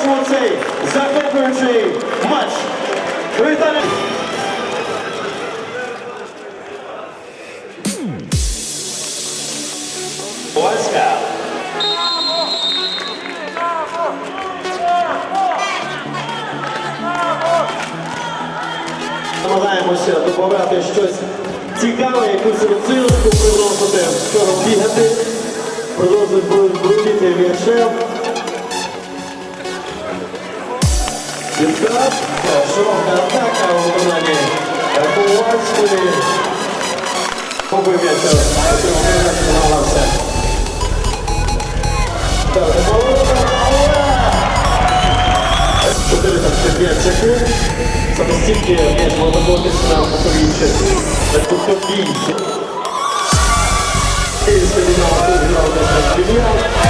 Продовжуємо цей захоплюючий матч. Віталій! Польська. Намагаємося додати щось цікаве, якусь роцинку приносити, вчора бігати, продовжують брудити м'ячем. Відкат, широка атака у виконанні Ковальської. Побив м'яч, намагався. Так, поворота, але 405 секунд. Саме стільки м'яч бути на тут тобі. І Скандинава тут грав на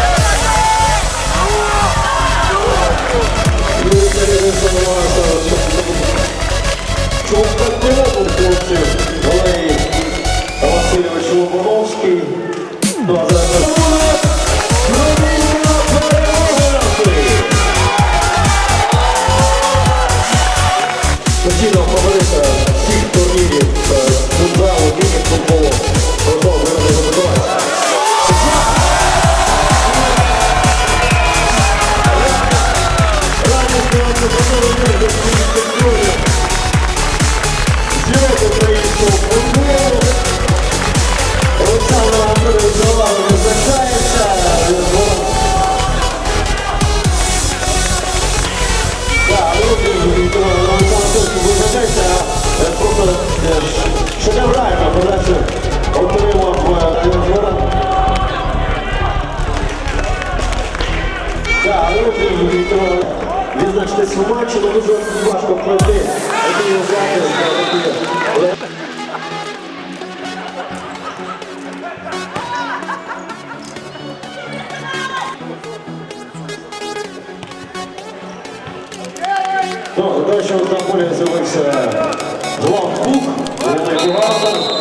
але дуже важко пройти. Який захист, такий Ну, до речі, на полі з'явився главбух, головний бухгалтер,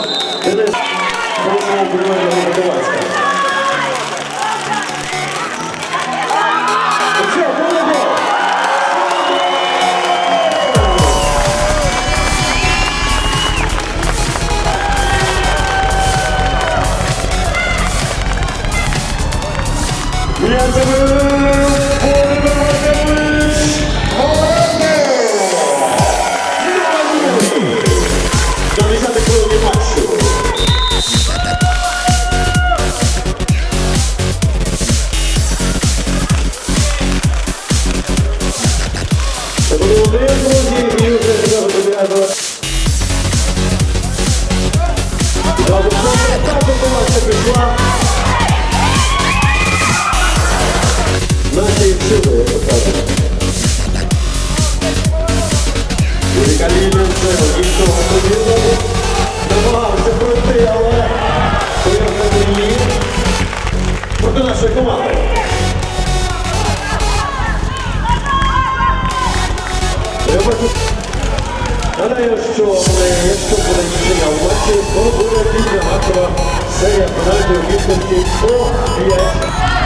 наші сили, як то кажуть. Великоліпним силом іншого подібного намагався пройти, але повернути її проти нашої команди. Треба Гадаю, що якщо буде рішення в матчі, то буде після матчева серія пенальтів у кількості 105.